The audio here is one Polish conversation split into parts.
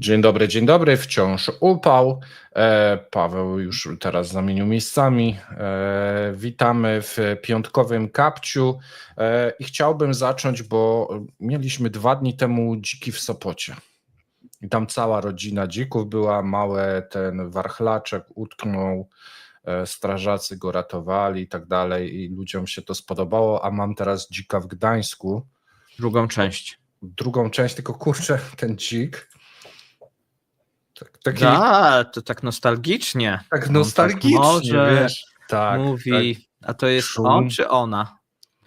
Dzień dobry, dzień dobry. Wciąż upał. E, Paweł już teraz zamienił miejscami. E, witamy w piątkowym kapciu e, i chciałbym zacząć, bo mieliśmy dwa dni temu dziki w Sopocie. I tam cała rodzina dzików była, małe ten warchlaczek utknął, strażacy go ratowali i tak dalej i ludziom się to spodobało, a mam teraz dzika w Gdańsku. Drugą część. Drugą część, tylko kurczę, ten dzik. Tak, taki, A, to tak nostalgicznie. tak nostalgicznie, może wiesz. Tak, mówi, a to jest Szum. on czy ona?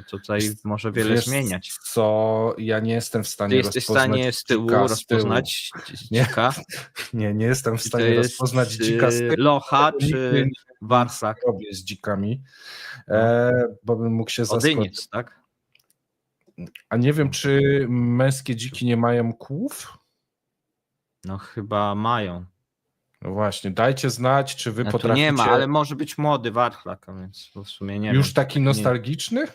Tutaj może wiele Wiesz zmieniać. Co ja nie jestem w stanie Ty jesteś w stanie z tyłu rozpoznać dzika? Nie, nie jestem w stanie rozpoznać dzika z y, tyłu. locha czy warsak? robię z dzikami, e, bo bym mógł się zaskoczyć. Odyniec, tak? A nie wiem, czy męskie dziki nie mają kłów? No chyba mają. No właśnie, dajcie znać, czy wy tu potraficie... nie ma, ale może być młody warchlak, a więc w sumie nie Już wiem. taki nostalgiczny?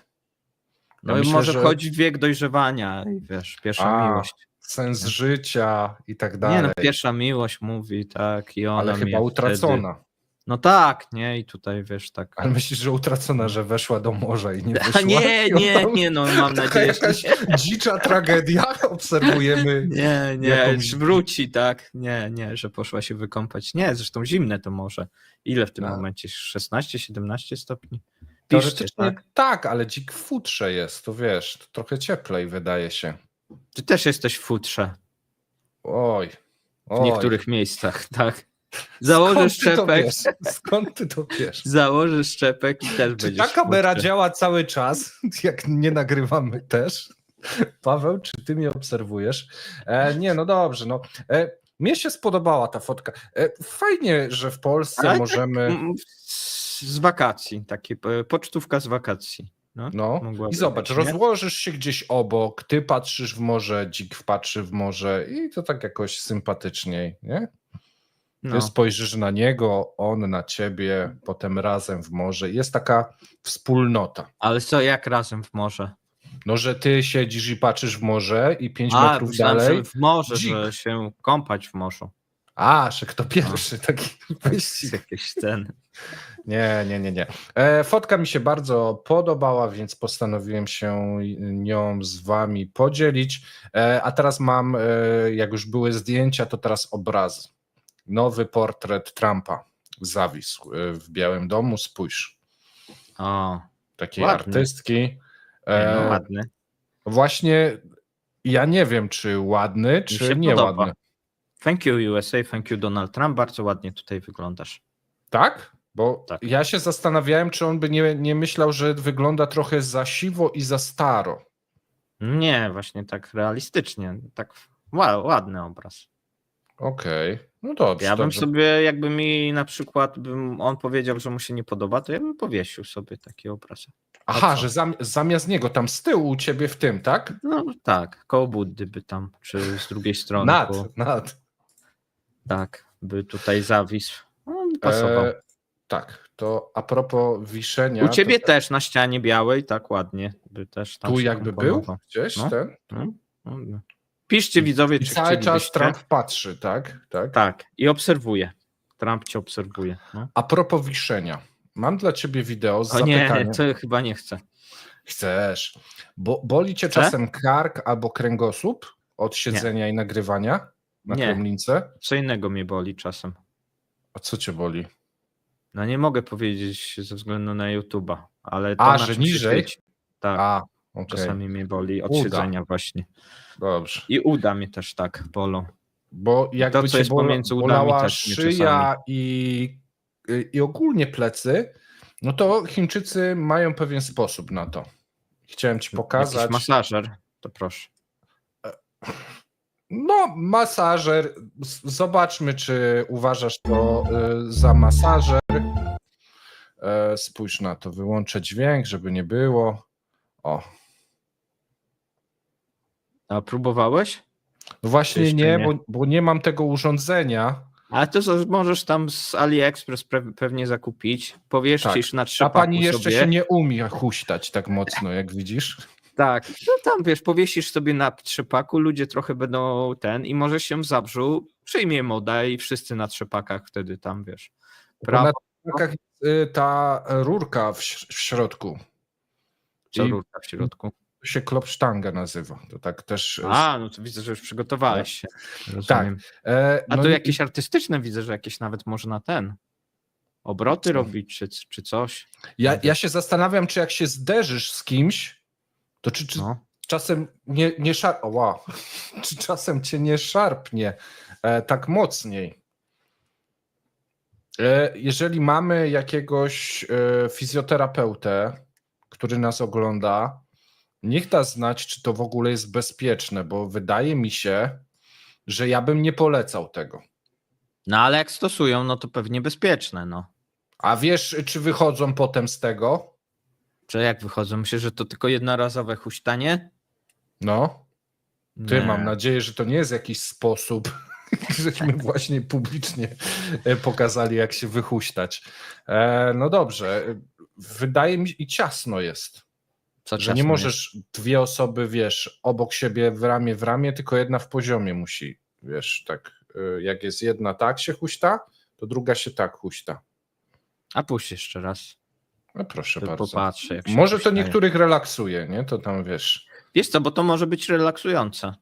No Ja myślę, może że wchodzić wiek dojrzewania i wiesz, pierwsza A, miłość. Sens życia i tak dalej. Nie no, pierwsza miłość mówi, tak, i ona ale mnie chyba utracona. No tak, nie, i tutaj wiesz, tak. Ale myślisz, że utracona, że weszła do morza i nie A wyszła? nie, nie, nie, no mam nadzieję, że jakaś nie. dzicza tragedia. Obserwujemy. Nie, nie, jakąś- wróci, tak. Nie, nie, że poszła się wykąpać. Nie, zresztą zimne to może. Ile w tym No. momencie? 16-17 stopni? Piszcie, tak. tak, ale dzik w futrze jest, to wiesz, to trochę cieplej wydaje się. Ty też jesteś w futrze Oj. w oj. niektórych miejscach, tak. To szczepek? Skąd ty to wiesz? założysz szczepek i też Czy będziesz ta kamera futrze. działa cały czas, jak nie nagrywamy też? Paweł, czy ty mnie obserwujesz? E, nie, no dobrze, no. E, mnie się spodobała ta fotka. E, fajnie, że w Polsce Ale tak, możemy... Mm, Z wakacji, takie e, pocztówka z wakacji. No, No i zobacz, być, rozłożysz się gdzieś obok, ty patrzysz w morze, dzik patrzy w morze i to tak jakoś sympatyczniej, nie? Ty no. spojrzysz na niego, on na ciebie, potem razem w morze. Jest taka wspólnota. Ale co, jak razem w morze? No, że ty siedzisz i patrzysz w morze i pięć A, metrów myślałem, dalej. że w morze, dzik. że się kąpać w morzu. A, że kto pierwszy, taki Jest wyścig. jakieś sceny. Nie, nie, nie, nie. E, fotka mi się bardzo podobała, więc postanowiłem się nią z wami podzielić. E, a teraz mam, e, jak już były zdjęcia, to teraz obrazy. Nowy portret Trumpa zawisł e, w Białym Domu. Spójrz, O, takiej Ładny. artystki. nie, E, no, ładny. Właśnie ja nie wiem, czy ładny, czy nieładny. Thank you USA, thank you Donald Trump, bardzo ładnie tutaj wyglądasz. Tak? Bo Tak. ja się zastanawiałem, czy on by nie, nie myślał, że wygląda trochę za siwo i za staro. Nie, właśnie tak realistycznie, tak ła- ładny obraz. Okej, no dobrze. Ja bym dobrze. sobie, jakby mi na przykład, bym on powiedział, że mu się nie podoba, to ja bym powiesił sobie taki obraz. Aha, że zam, zamiast niego tam z tyłu u ciebie w tym, tak? No tak, koło Buddy by tam, czy z drugiej strony. Nad, Bo, nad. tak, by tutaj zawisł. No, by pasował. E, tak, to a propos wiszenia. U ciebie to, też na ścianie białej, tak ładnie, by też tam Tu się jakby był komponował. gdzieś No. ten? No, no, no. Piszcie widzowie, czy cały czas. Trump patrzy, tak? tak? Tak, i obserwuje. Trump cię obserwuje. No. A propos wiszenia. Mam dla ciebie wideo z O nie, zapytaniem. to chyba nie chcę. Chcesz. Bo, boli cię Chcę? czasem kark albo kręgosłup od siedzenia i nagrywania na Nie. kremlince? Co innego mnie boli czasem. A co cię boli? No nie mogę powiedzieć ze względu na YouTube'a, ale to A, że niżej? świeci. Tak, A, okej, czasami mnie boli od Uda. siedzenia właśnie. dobrze. I uda mnie też tak bolą. Bo jakby co cię jest pomiędzy udami też szyja i, i ogólnie plecy, no to Chińczycy mają pewien sposób na to. Chciałem ci pokazać. Jakiś masażer, to proszę. No, masażer. Zobaczmy, czy uważasz to y, za masażer. E, spójrz na to, wyłączę dźwięk, żeby nie było. O, A próbowałeś? no właśnie Jeszcze nie, nie. Bo, bo nie mam tego urządzenia. Ale to możesz tam z AliExpress pe- pewnie zakupić. Powieszczysz na trzy A pani jeszcze sobie. się nie umie huśtać tak mocno, jak widzisz. Tak, no tam wiesz, powiesisz sobie na trzepaku, ludzie trochę będą ten i może się w Zabrzu przyjmie moda i wszyscy na trzepakach wtedy tam, wiesz. Prawo, Na trakach jest y, ta rurka w, w środku. co i- rurka w środku. Się klopsztanga nazywa. To tak też. y, A, no to widzę, że już przygotowałeś się. Rozumiem. e, A no to nie- jakieś artystyczne widzę, że jakieś nawet można ten obroty robić czy, czy coś. Ja, ja się zastanawiam, czy jak się zderzysz z kimś, to czy, czy No. czasem nie, nie szar... O, wow. czy czasem cię nie szarpnie e, tak mocniej. E, jeżeli mamy jakiegoś e, fizjoterapeutę, który nas ogląda, niech da znać, czy to w ogóle jest bezpieczne, bo wydaje mi się, że ja bym nie polecał tego. no ale jak stosują, no to pewnie bezpieczne, no. A wiesz, czy wychodzą potem z tego? Czy jak wychodzą? Myślę, że to tylko jednorazowe huśtanie? No. Ty, Nie. mam nadzieję, że to nie jest jakiś sposób, żeśmy właśnie publicznie e, pokazali, jak się wychuśtać. E, no dobrze, e, wydaje mi się, i ciasno jest, Co że nie możesz dwie osoby, wiesz, obok siebie w ramię w ramię, tylko jedna w poziomie musi, wiesz, tak, e, jak jest jedna tak się huśta, to druga się tak huśta. A puść jeszcze raz. No proszę To bardzo. popatrzę. Może to niektórych relaksuje, nie? To tam wiesz. Wiesz co, bo to może być relaksujące.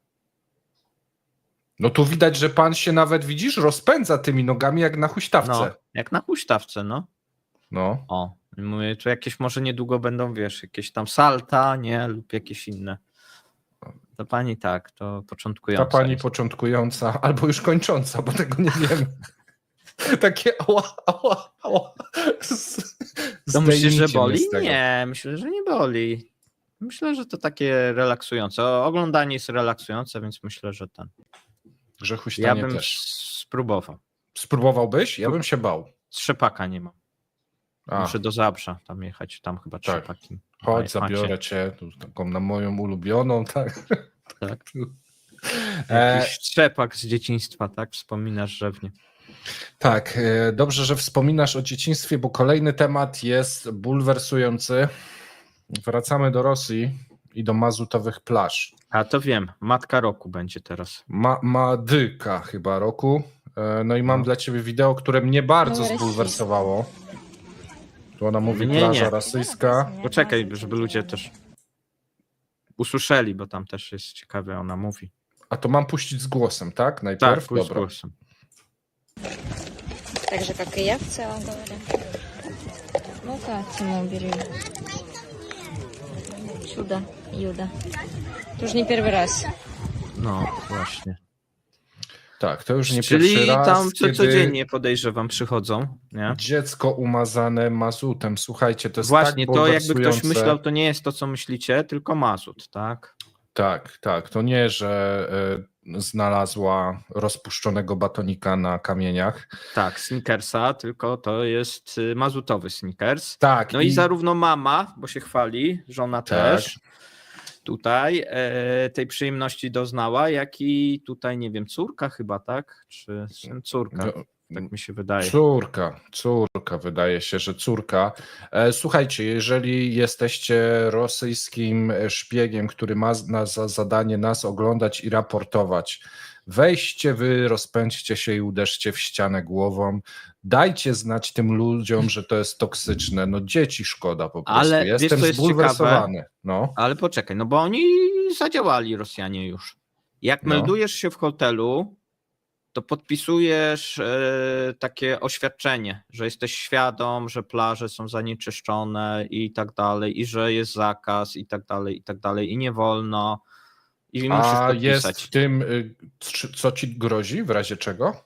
No tu widać, że pan się nawet, widzisz, rozpędza tymi nogami jak na huśtawce. No, jak na huśtawce, no. no. O, mówię, to jakieś może niedługo będą, wiesz, jakieś tam salta, nie, lub jakieś inne. To pani tak, to Ta początkująca pani jest. początkująca, albo już kończąca, bo tego nie wiem. Takie ała, ała, ała. Z- To myślisz, że boli? Nie, myślę, że nie boli. Myślę, że to takie relaksujące. Oglądanie jest relaksujące, więc myślę, że ten. Że Ja bym też. spróbował. Spróbowałbyś? Ja bym się bał. Trzepaka nie mam. A, Muszę do Zabrza tam jechać, tam chyba Tak. trzepaki. chodź, zabiorę cię, tu, taką na moją ulubioną, tak. Tak. E, Jakiś trzepak z dzieciństwa, tak? Wspominasz rzewnie. tak, e, dobrze, że wspominasz o dzieciństwie, bo kolejny temat jest bulwersujący. Wracamy do Rosji i do mazutowych plaż. A to wiem, matka roku będzie teraz. Ma, Madyka chyba roku. E, No i mam No. dla ciebie wideo, które mnie bardzo Numer zbulwersowało. Tu ona mówi Nie, plaża nie. rosyjska. Poczekaj, żeby ludzie też usłyszeli, bo tam też jest ciekawe, ona mówi. A to mam puścić z głosem, tak? Tak, Najpierw? pójdź z Dobra. głosem. Так же, как и я в целом говоря. Ну-ка, Тима убери. Чудо, Юда. Это уже не первый раз. No, właśnie. Tak, to już nie Czyli pierwszy raz, tam co, kiedy codziennie podejrzewam przychodzą, nie? dziecko umazane mazutem. Słuchajcie, to jest Właśnie, tak to jakby ktoś myślał, to nie jest to, co myślicie, tylko mazut, tak? Tak, tak. To nie, że e, znalazła rozpuszczonego batonika na kamieniach. Tak, sneakersa, tylko to jest y, mazutowy sneakers. Tak. No i zarówno mama, bo się chwali, żona Tak. też tutaj e, tej przyjemności doznała, jak i tutaj, nie wiem, córka chyba, tak? Czy syn, córka, No, tak mi się wydaje. Córka, córka, wydaje się, że córka. E, Słuchajcie, jeżeli jesteście rosyjskim szpiegiem, który ma na za zadanie nas oglądać i raportować, weźcie wy, rozpędźcie się i uderzcie w ścianę głową. Dajcie znać tym ludziom, że to jest toksyczne. No dzieci szkoda po prostu. Ale wiesz, Jestem jest zbulwersowany. No. Ale poczekaj, no bo oni zadziałali, Rosjanie już. Jak No. meldujesz się w hotelu, to podpisujesz e, takie oświadczenie, że jesteś świadom, że plaże są zanieczyszczone i tak dalej, i że jest zakaz i tak dalej, i tak dalej, i nie wolno. I musisz A podpisać. jest w tym, y, co ci grozi, w razie czego?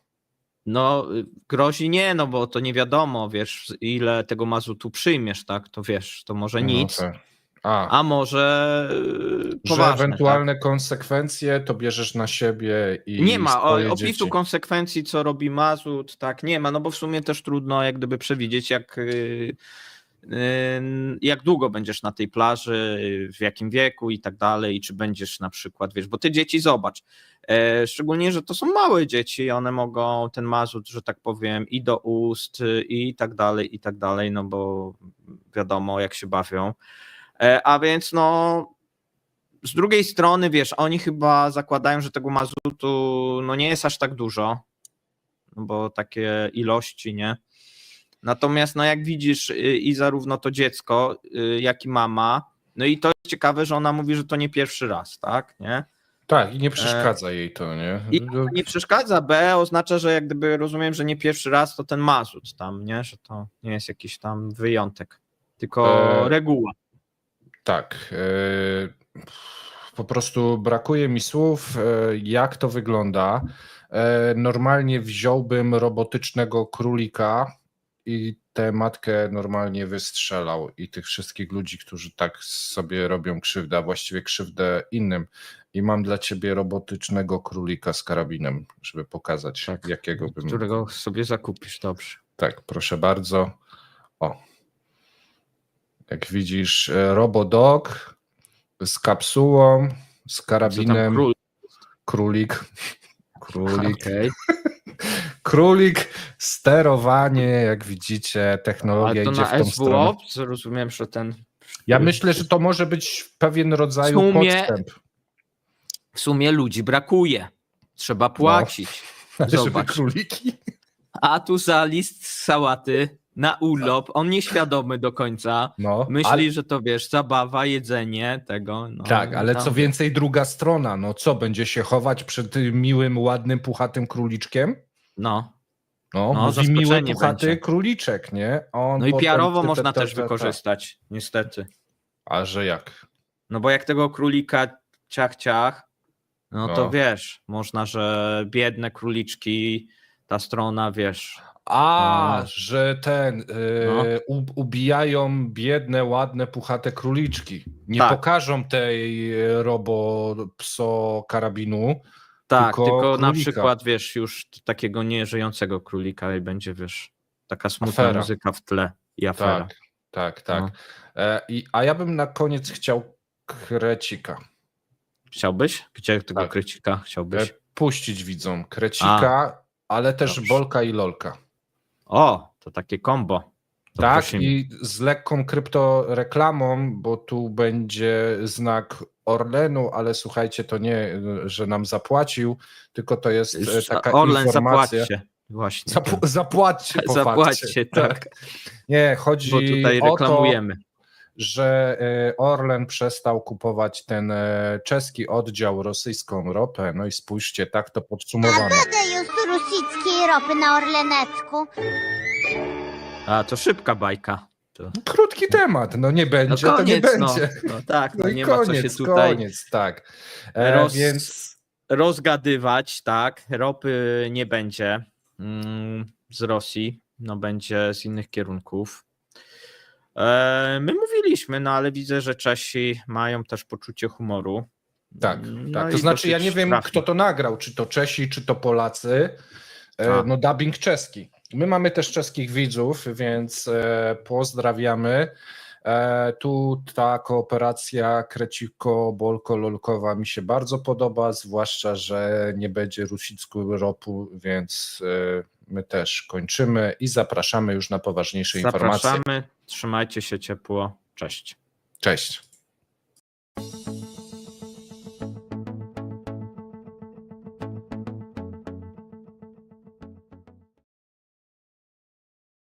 No, y, grozi nie, no bo to nie wiadomo, wiesz, ile tego mazutu przyjmiesz, tak? To wiesz, to może nic, No, tak. A, a może y, że poważne. tak? ewentualne konsekwencje to bierzesz na siebie i Nie ma opisu dzieci. konsekwencji, co robi Mazut, tak, nie ma, no bo w sumie też trudno jak gdyby przewidzieć, jak, jak długo będziesz na tej plaży, w jakim wieku i tak dalej, i czy będziesz na przykład, wiesz, bo ty dzieci zobacz, e, szczególnie, że to są małe dzieci, one mogą ten Mazut, że tak powiem, i do ust, i tak dalej, i tak dalej, no bo wiadomo, jak się bawią, E, a więc no z drugiej strony, wiesz, oni chyba zakładają, że tego mazutu no nie jest aż tak dużo, bo takie ilości, nie? Natomiast, no jak widzisz, y, i zarówno to dziecko, y, jak i mama, no i to jest ciekawe, że ona mówi, że to nie pierwszy raz, tak, nie? Tak, i nie przeszkadza jej to, nie? I nie przeszkadza, B oznacza, że jak gdyby rozumiem, że nie pierwszy raz to ten mazut tam, nie? Że to nie jest jakiś tam wyjątek, tylko E, reguła. Tak. e, Po prostu brakuje mi słów, e, jak to wygląda. E, Normalnie wziąłbym robotycznego królika i tę matkę normalnie wystrzelał i tych wszystkich ludzi, którzy tak sobie robią krzywdę, a właściwie krzywdę innym. I mam dla ciebie robotycznego królika z karabinem, żeby pokazać, Tak. jakiego bym. Którego sobie zakupisz, dobrze. Tak, proszę bardzo. O. Jak widzisz, e, Robodog z kapsułą, z karabinem, król? królik. Królik. Okej. Królik, sterowanie, jak widzicie, technologia idzie w tą stronę. SWO rozumiem, że ten. Ja myślę, że to może być pewien rodzaj W sumie- podstęp. W sumie ludzi brakuje. Trzeba płacić. Ale żeby Zobacz. króliki. A tu za list sałaty na urlop. On nieświadomy do końca. No, Myśli, ale, że to wiesz, zabawa, jedzenie tego. No, tak, ale tam- co więcej, druga strona. No co, będzie się chować przed tym miłym, ładnym, puchatym króliczkiem? No. No, No, mówi miły, puchaty będzie. króliczek, nie? On No i piarowo można też ta- ta. wykorzystać, niestety. A że jak? No bo jak tego królika ciach ciach, no to No. wiesz, można, że biedne króliczki, ta strona, wiesz, A, No. że ten, No. y, u, ubijają biedne, ładne, puchate króliczki. Nie Tak. pokażą tej robo pso karabinu. Tak, Tylko tylko, na przykład, wiesz, już takiego nieżyjącego królika i będzie, wiesz, taka smutna Afera. muzyka w tle i afera. Tak, tak, tak. No. E, i, a ja bym na koniec chciał krecika. Chciałbyś? Gdzie tego Tak. krycika E, chciałbyś? puścić widzom krecika, ale też Dobrze. bolka i lolka. O, to takie kombo. Tak, prosimy. i z lekką kryptoreklamą, bo tu będzie znak Orlenu, ale słuchajcie, to nie, że nam zapłacił, tylko to jest e, taka Orlen, informacja. zapłaćcie. Właśnie. Zapu- tak. zapłaćcie po Zapłaćcie, fakcie. tak. Nie, chodzi Bo tutaj o to, reklamujemy. że e, Orlen przestał kupować ten e, czeski oddział rosyjską ropę. No i spójrzcie, tak to podsumowano. Będę już rosyjskiej ropy na Orlenecku. A, to szybka bajka. To... Krótki temat, no nie No będzie, to nie koniec, no. będzie. no tak, no, No nie ma co koniec, się tutaj koniec, tak. E, roz... Więc rozgadywać, tak, ropy nie będzie mm, z Rosji, no będzie z innych kierunków. E, my mówiliśmy, no ale widzę, że Czesi mają też poczucie humoru. Tak, No tak. To znaczy, ja nie wiem, trafnie. kto to nagrał, czy to Czesi, czy to Polacy. E, A. No, dubbing czeski. My mamy też czeskich widzów, więc e, pozdrawiamy. E, tu ta kooperacja kreciko-bolko-lolkowa mi się bardzo podoba, zwłaszcza, że nie będzie rusickiego ropu, więc e, my też kończymy i zapraszamy już na poważniejsze informacje. Zapraszamy, trzymajcie się ciepło, cześć. Cześć.